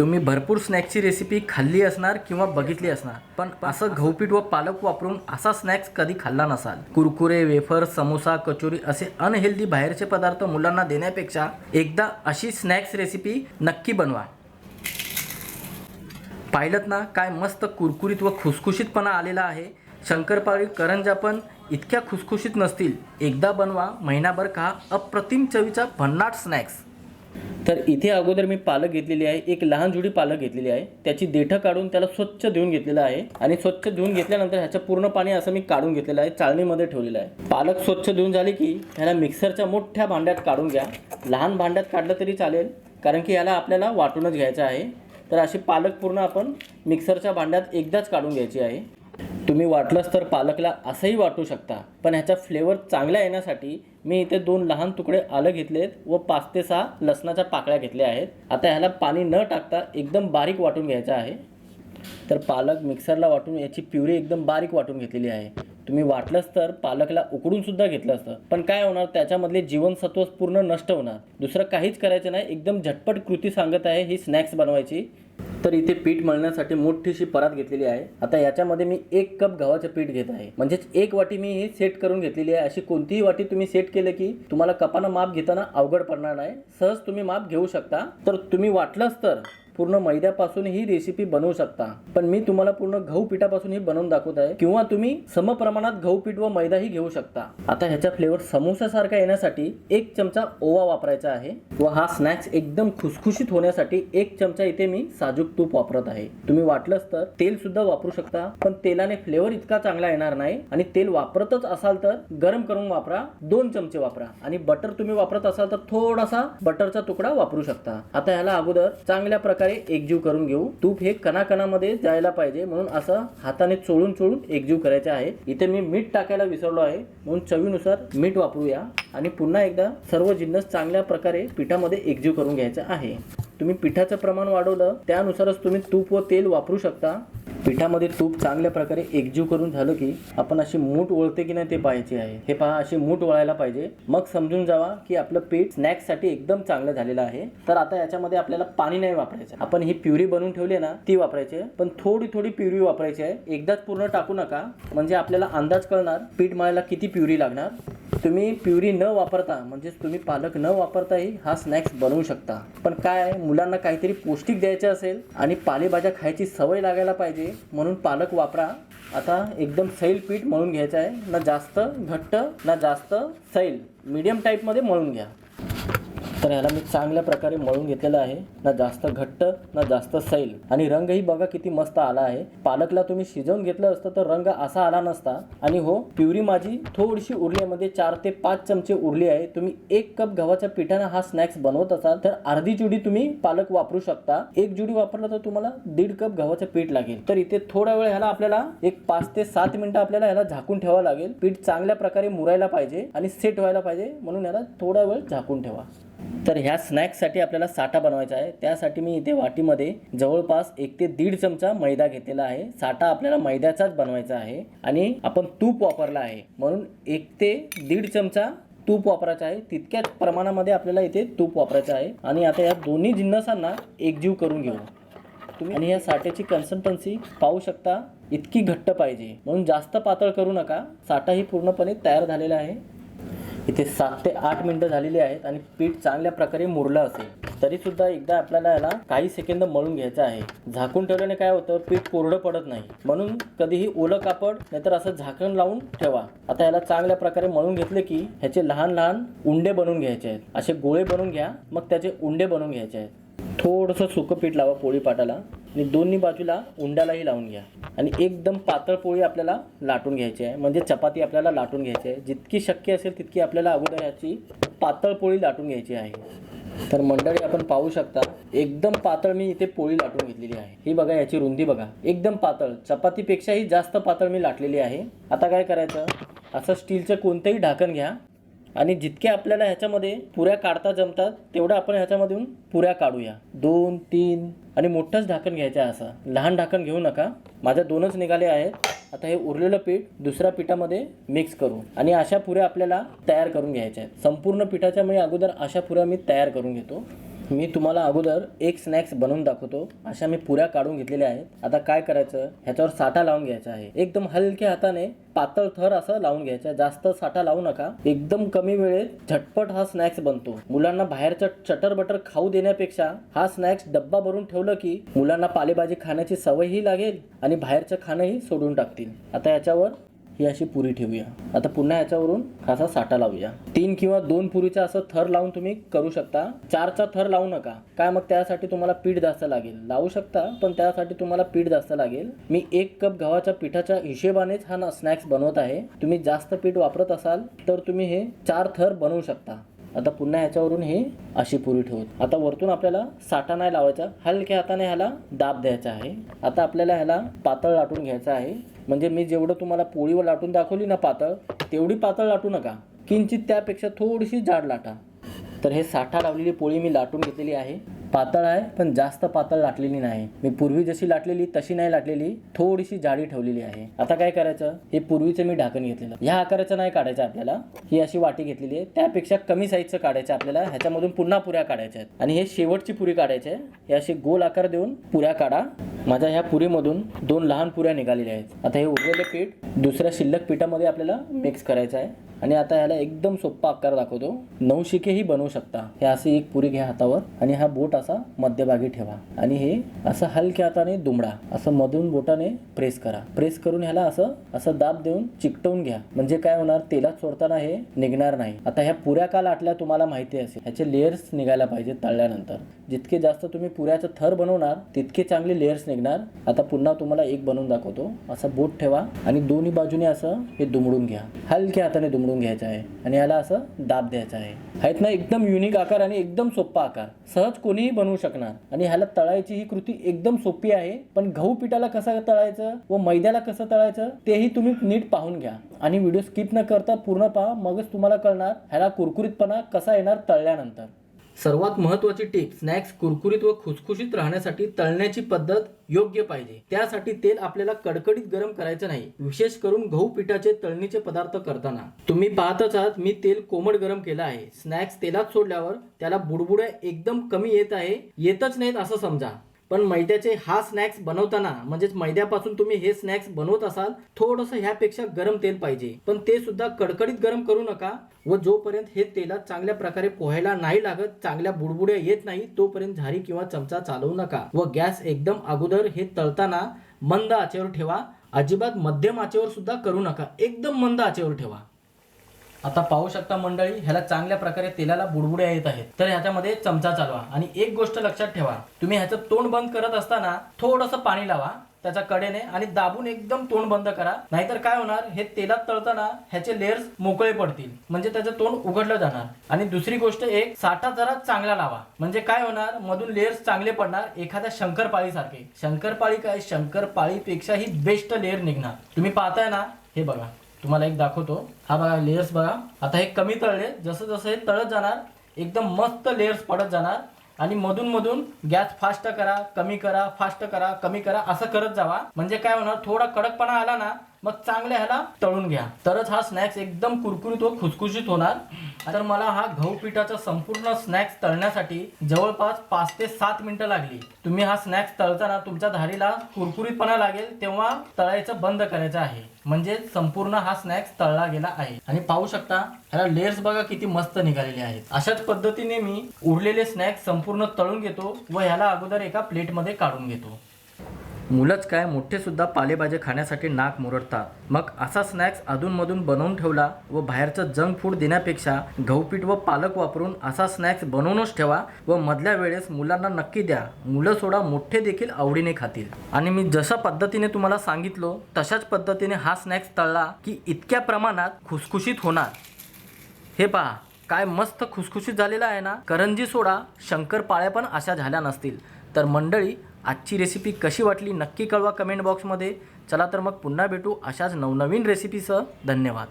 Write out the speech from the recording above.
तुम्ही भरपूर स्नॅक्सची रेसिपी खाल्ली असणार किंवा बघितली असणार. पण असं गहूपीठ व पालक वापरून असा स्नॅक्स कधी खाल्ला नसाल. कुरकुरे वेफर समोसा कचोरी असे अनहेल्दी बाहेरचे पदार्थ मुलांना देण्यापेक्षा एकदा अशी स्नॅक्स रेसिपी नक्की बनवा. पाहिलं ना काय मस्त कुरकुरीत व खुसखुशीतपणा आलेला आहे? शंकरपाळी करंजा पण इतक्या खुसखुशीत नसतील. एकदा बनवा महिनाभर खा अप्रतिम चवीचा भन्नाट स्नॅक्स तर इथे अगोदर मी पालक घेतलेली आहे एक लहान जुडी पालक घेतलेली आहे. त्याची देठं काढून त्याला स्वच्छ धुवून घेतलेलं आहे आणि स्वच्छ धुवून घेतल्यानंतर ह्याचं पूर्ण पाणी असं मी काढून घेतलेलं आहे चाळणीमध्ये ठेवलेलं आहे. पालक स्वच्छ धुवून झाले की ह्याला मिक्सरच्या मोठ्या भांड्यात काढून घ्या. लहान भांड्यात काढलं तरी चालेल कारण की याला आपल्याला वाटूनच घ्यायचं आहे. तर अशी पालक पूर्ण आपण मिक्सरच्या भांड्यात एकदाच काढून घ्यायची आहे. तुम्ही वाटलंच तर पालकला असंही वाटू शकता पण ह्याचा फ्लेवर चांगला येण्यासाठी मी इथे दोन लहान तुकडे आलं घेतलेत व पाच ते सहा लसणाच्या पाकळ्या घेतल्या आहेत. आता ह्याला पाणी न टाकता एकदम बारीक वाटून घ्यायचं आहे. तर पालक मिक्सरला वाटून याची प्युरी एकदम बारीक वाटून घेतलेली आहे. तुम्ही वाटलंच तर पालकला उकडून सुद्धा घेतलं असतं. पण काय होणार? त्याच्यामधले जीवनसत्व पूर्ण नष्ट होणार. दुसरं काहीच करायचं नाही. एकदम झटपट कृती सांगत आहे ही स्नॅक्स बनवायची. तर इथे पीठ मळण्यासाठी मोठीशी परात घेतलेली आहे. आता याच्यामध्ये मी एक कप गव्हाचं पीठ घेत आहे. म्हणजेच एक वाटी मी ही सेट करून घेतलेली आहे. अशी कोणतीही वाटी तुम्ही सेट केलं की तुम्हाला कपानं माप घेताना अवघड पडणार नाही. सहज तुम्ही माप घेऊ शकता. तर तुम्ही वाटलंच तर पूर्ण मैद्यापासून ही रेसिपी बनवू शकता. पण मी तुम्हाला पूर्ण गहू पिठापासून ही बनवून दाखवत आहे. किंवा तुम्ही समप्रमाणात गहू पीठ व मैदाही घेऊ शकता. आता ह्याचा फ्लेवर समोसासारखा येण्यासाठी एक चमचा ओवा वापरायचा आहे. व हा स्नॅक्स एकदम खुसखुशीत होण्यासाठी एक चमचा इथे मी साजूक तूप वापरत आहे. तुम्ही वाटलंच तर तेल सुद्धा वापरू शकता पण तेलाने फ्लेवर इतका चांगला येणार नाही. आणि तेल वापरतच असाल तर गरम करून वापरा दोन चमचे वापरा. आणि बटर तुम्ही वापरत असाल तर थोडासा बटरचा तुकडा वापरू शकता. आता ह्याला अगोदर चांगल्या प्रकारे एकजीव करून घेऊ. तूप हे कणाकणामध्ये जायला पाहिजे म्हणून असं हाताने चोळून चोळून एकजीव करायचे आहे. इथे मी मीठ टाकायला विसरलो आहे. म्हणून चवीनुसार मीठ वापरूया. आणि पुन्हा एकदा सर्व जिन्नस चांगल्या प्रकारे पिठामध्ये एकजीव करून घ्यायचा आहे. तुम्ही पिठाचं प्रमाण वाढवलं त्यानुसारच तुम्ही तूप व तेल वापरू शकता. पिठामध्ये तूप चांगल्या प्रकारे एकजीव करून झालं की आपण अशी मूठ वळते की नाही ते पाहायचे आहे. हे पहा अशी मूठ वळायला पाहिजे. मग समजून जावा की आपलं पीठ स्नॅक्ससाठी एकदम चांगलं झालेलं आहे. तर आता याच्यामध्ये आपल्याला पाणी नाही वापरायचं. आपण ही प्युरी बनवून ठेवली आहे ना ती वापरायची आहे. पण थोडी थोडी प्युरी वापरायची आहे. एकदाच पूर्ण टाकू नका. म्हणजे आपल्याला अंदाज कळणार पीठ मळायला किती प्युरी लागणार. तुम्ही प्युरी न वापरता म्हणजेच तुम्ही पालक न वापरताही हा स्नॅक्स बनवू शकता. पण काय आहे, मुलांना काहीतरी पौष्टिक द्यायचं असेल आणि पालेभाज्या खायची सवय लागायला पाहिजे म्हणून पालक वापरा. आता एकदम सैल पीठ मळून घ्यायचं आहे. ना जास्त घट्ट ना जास्त सैल. मीडियम टाईपमध्ये मळून घ्या. तर ह्याला मी चांगल्या प्रकारे मळून घेतलेलं आहे. ना जास्त घट्ट ना जास्त सैल. आणि रंगही बघा किती मस्त आला आहे. पालकला तुम्ही शिजवून घेतलं असतं तर रंग असा आला नसता. आणि हो प्युरी माझी थोडीशी उरल्यामध्ये चार ते पाच चमचे उरली आहे. तुम्ही एक कप गव्हाच्या पिठानं हा स्नॅक्स बनवत असाल तर अर्धी जुडी तुम्ही पालक वापरू शकता. एक जुडी वापरला तर तुम्हाला दीड कप गव्हाचं पीठ लागेल. तर इथे थोडा वेळ ह्याला आपल्याला एक पाच ते सात मिनिटं आपल्याला ह्याला झाकून ठेवावं लागेल. पीठ चांगल्या प्रकारे मुरायला पाहिजे आणि सेट व्हायला पाहिजे. म्हणून ह्याला थोडा वेळ झाकून ठेवा. तर ह्या स्नॅक्ससाठी आपल्याला साठा बनवायचा आहे. त्यासाठी मी इथे वाटीमध्ये जवळपास एक ते दीड चमचा मैदा घेतलेला आहे. साठा आपल्याला मैद्याचाच बनवायचा आहे आणि आपण तूप वापरला आहे. म्हणून एक ते दीड चमचा तूप वापरायचं आहे. तितक्याच प्रमाणामध्ये आपल्याला इथे तूप वापरायचं आहे. आणि आता या दोन्ही जिन्नसांना एकजीव करून घेऊ. तुम्ही आणि या साठ्याची कन्सिस्टन्सी पाहू शकता. इतकी घट्ट पाहिजे. म्हणून जास्त पातळ करू नका. साठा ही पूर्णपणे तयार झालेला आहे. इथे सात ते आठ मिनिटं झालेली आहेत आणि पीठ चांगल्या प्रकारे मुरलं असेल तरी सुद्धा एकदा आपल्याला याला काही सेकंद मळून घ्यायचं आहे. झाकून ठेवल्याने काय होतं पीठ कोरडं पडत नाही. म्हणून कधीही ओलं कापड नाहीतर असं झाकण लावून ठेवा. आता याला चांगल्या प्रकारे मळून घेतले की ह्याचे लहान लहान उंडे बनवून घ्यायचे आहेत. असे गोळे बनवून घ्या मग त्याचे उंडे बनवून घ्यायचे आहेत. थोडंसं सुकं पीठ लावा पोळी पाटाला आणि दोन्ही बाजूला उंडालाही लावून घ्या. आणि एकदम पातळ पोळी आपल्याला लाटून घ्यायची आहे. म्हणजे चपाती आपल्याला लाटून घ्यायची आहे. जितकी शक्य असेल तितकी आपल्याला अगोदर याची पातळ पोळी लाटून घ्यायची आहे. तर मंडळी आपण पाहू शकता एकदम पातळ मी इथे पोळी लाटून घेतलेली आहे. ही बघा याची रुंदी बघा. एकदम पातळ. चपातीपेक्षाही जास्त पातळ मी लाटलेली आहे. आता काय करायचं? असं स्टीलचं कोणतंही ढाकण घ्या. आणि जितके आपल्याला ह्याच्यामध्ये पुऱ्या काढता जमतात तेवढं आपण ह्याच्यामधून पुऱ्या काढूया. दोन तीन आणि मोठंच ढाकण घ्यायचं आहे असं. लहान ढाकण घेऊ नका. माझ्या दोनच निघाले आहेत. आता हे उरलेलं पीठ दुसऱ्या पिठामध्ये मिक्स करू आणि अशा पुऱ्या आपल्याला तयार करून घ्यायच्या आहेत. संपूर्ण पिठाच्या मी अगोदर अशा पुऱ्या मी तयार करून घेतो. मी तुम्हाला अगोदर एक स्नॅक्स बनवून दाखवतो. अशा मी पुऱ्या काढून घेतलेल्या आहेत. आता काय करायचं? ह्याच्यावर साठा लावून घ्यायचा आहे. एकदम हलक्या हाताने पातळ थर असं लावून घ्यायचा जास्त साठा लावू नका. एकदम कमी वेळेत झटपट हा स्नॅक्स बनतो. मुलांना बाहेरचं चटर बटर खाऊ देण्यापेक्षा हा स्नॅक्स डब्बा भरून ठेवलं की मुलांना पालेभाजी खाण्याची सवयही लागेल आणि बाहेरचं खाणंही सोडून टाकतील. आता याच्यावर ही अशी पुरी ठेवूया. आता पुन्हा याच्यावरून असा साठा लावूया. तीन किंवा दोन पुरीचा असं थर लावून तुम्ही करू शकता. चारचा थर लावू नका. काय मग त्यासाठी तुम्हाला पीठ जास्त लागेल. लावू शकता पण त्यासाठी तुम्हाला पीठ जास्त लागेल. मी एक कप गव्हाच्या पिठाच्या हिशेबानेच हा स्नॅक्स बनवत आहे. तुम्ही जास्त पीठ वापरत असाल तर तुम्ही हे चार थर बनवू शकता. आता पुन्हा ह्याच्यावरून हे अशी पुरी ठेवत आता वरतून आपल्याला साठा नाही लावायचा. हलक्या हाताने ह्याला दाब द्यायचा आहे. आता आपल्याला ह्याला पातळ लाटून घ्यायचा आहे. म्हणजे मी जेवढं तुम्हाला पोळीवर लाटून दाखवली ना पातळ तेवढी पातळ लाटू नका. किंचित त्यापेक्षा थोडीशी जाड लाटा. तर हे साठा लावलेली पोळी मी लाटून घेतलेली आहे. पातळ आहे पण जास्त पातळ लाटलेली नाही. मी पूर्वी जशी लाटलेली तशी नाही लाटलेली थोडीशी जाडी ठेवलेली आहे. आता काय करायचं? हे पूर्वीचं मी ढाकण घेतलेलं. ह्या आकाराचं नाही काढायचं आपल्याला. ही अशी वाटी घेतलेली आहे. त्यापेक्षा कमी साईजचं काढायचं आपल्याला. ह्याच्यामधून पुन्हा पुऱ्या काढायच्या आहेत. आणि हे शेवटची पुरी काढायची आहे. हे अशी गोल आकार देऊन पुऱ्या काढा. माझ्या ह्या पुरीमधून दोन लहान पुऱ्या निघालेल्या आहेत. आता हे उरलेलं पीठ दुसऱ्या शिल्लक पिठामध्ये आपल्याला मिक्स करायचं आहे. आणि आता ह्याला एकदम सोप्पा आकार दाखवतो. नऊ शिकेही बनवू शकता. हे अशी एक पुरी घ्या हातावर आणि हा बोट असा मध्यभागी ठेवा. आणि हे असं हलक्या हाताने दुमडा. असं मधून बोटाने प्रेस करा. प्रेस करून ह्याला असं असं दाब देऊन चिकटवून घ्या. म्हणजे काय होणार? तेलात सोडताना हे निघणार नाही. आता ह्या पुऱ्या का लाटल्या तुम्हाला माहिती असेल. ह्याचे लेयर्स निघायला पाहिजे तळल्यानंतर. जितके जास्त तुम्ही पुऱ्याचं थर बनवणार तितके चांगले लेयर्स निघणार. आता पुन्हा तुम्हाला एक बनवून दाखवतो. असं बोट ठेवा आणि दोन्ही बाजूने असं हे दुमडून घ्या. हलक्या हाताने दुमडून घ्यायचा आहे आणि याला असं दाब द्यायचा आहे. आहेत ना एकदम युनिक आकार आणि एकदम सोप्पा आकार. सहज कोणीही बनवू शकणार. आणि ह्याला तळायची ही कृती एकदम सोपी आहे. पण गहू पिठाला कसं तळायचं व मैद्याला कसं तळायचं तेही तुम्ही नीट पाहून घ्या. आणि व्हिडिओ स्किप न करता पूर्ण पहा. मगच तुम्हाला कळणार ह्याला कुरकुरीतपणा कसा येणार तळल्यानंतर. सर्वात महत्वाची टिप स्नॅक्स कुरकुरीत व खुसखुशीत राहण्यासाठी तळण्याची पद्धत योग्य पाहिजे. त्यासाठी तेल आपल्याला कडकडीत गरम करायचं नाही विशेष करून गहू पिठाचे तळणीचे पदार्थ करताना. तुम्ही पाहतच आहात मी तेल कोमट गरम केलं आहे. स्नॅक्स तेलात सोडल्यावर त्याला बुडबुड्या एकदम कमी येत आहे येतच नाहीत असं समजा. पण मैद्याचे हा स्नॅक्स बनवताना म्हणजेच मैद्यापासून तुम्ही हे स्नॅक्स बनवत असाल थोडंसं ह्यापेक्षा गरम तेल पाहिजे. पण ते सुद्धा कडकडीत गरम करू नका व जोपर्यंत हे तेलात चांगल्या प्रकारे पोहायला नाही लागत चांगल्या बुडबुड्या येत नाही तोपर्यंत झारी किंवा चमचा चालवू नका व गॅस एकदम अगोदर हे तळताना मंद आचेवर ठेवा. अजिबात मध्यम आचेवर सुद्धा करू नका. एकदम मंद आचेवर ठेवा. आता पाहू शकता मंडळी ह्याला चांगल्या प्रकारे तेलाला बुडबुड्या येत आहेत. तर ह्याच्यामध्ये चमचा चालवा. आणि एक गोष्ट लक्षात ठेवा. तुम्ही ह्याचं तोंड बंद करत असताना थोडंसं पाणी लावा त्याच्या कडेने आणि दाबून एकदम तोंड बंद करा. नाहीतर काय होणार? हे तेलात तळताना ह्याचे लेअर्स मोकळे पडतील. म्हणजे त्याचं तोंड उघडलं जाणार. आणि दुसरी गोष्ट एक साठा जरा चांगला लावा. म्हणजे काय होणार? मधून लेअर्स चांगले पडणार एखाद्या शंकरपाळी सारखे शंकरपाळी काय? शंकरपाळीपेक्षा ही बेस्ट लेअर निघणार. तुम्ही पाहताय ना? हे बघा. तुम्हाला एक दाखवतो. हा बघा लेयर्स बघा. आता हे कमी तळले. जसं जसं हे तळत जाणार एकदम मस्त लेयर्स पडत जाणार. आणि मधून मधून गॅस फास्ट करा कमी करा फास्ट करा कमी करा असं करत जावा. म्हणजे काय होणार थोडा कडकपणा आला ना मग चांगल्या ह्याला तळून घ्या. तरच हा स्नॅक्स एकदम कुरकुरीत व खुसखुशीत होणार. तर मला हा गहू पिठाचा संपूर्ण स्नॅक्स तळण्यासाठी जवळपास पाच ते सात मिनिटं लागली. तुम्ही हा स्नॅक्स तळताना तुमच्या धारीला कुरकुरीतपणा लागेल तेव्हा तळायचं बंद करायचं आहे. म्हणजे संपूर्ण हा स्नॅक्स तळला गेला आहे. आणि पाहू शकता ह्याला लेअर्स बघा किती मस्त निघालेले आहेत. अशाच पद्धतीने मी उरलेले स्नॅक्स संपूर्ण तळून घेतो व ह्याला अगोदर एका प्लेटमध्ये काढून घेतो. मुलंच काय मोठेसुद्धा पालेभाज्या खाण्यासाठी नाक मुरडतात. मग असा स्नॅक्स अधूनमधून बनवून ठेवला व बाहेरचं जंक फूड देण्यापेक्षा गहूपीठ व पालक वापरून असा स्नॅक्स बनवूनच ठेवा व मधल्या वेळेस मुलांना नक्की द्या. मुलं सोडा मोठे देखील आवडीने खातील. आणि मी जशा पद्धतीने तुम्हाला सांगितलो तशाच पद्धतीने हा स्नॅक्स तळला की इतक्या प्रमाणात खुसखुशीत होणार. हे पहा काय मस्त खुसखुशीत झालेला आहे ना? करंजी सोडा शंकरपाळ्या पण अशा झाल्या नसतील. तर मंडळी आजची रेसिपी कशी वाटली नक्की कळवा कमेंट बॉक्समध्ये चला तर मग पुन्हा भेटू अशाच नवनवीन रेसिपीसह धन्यवाद.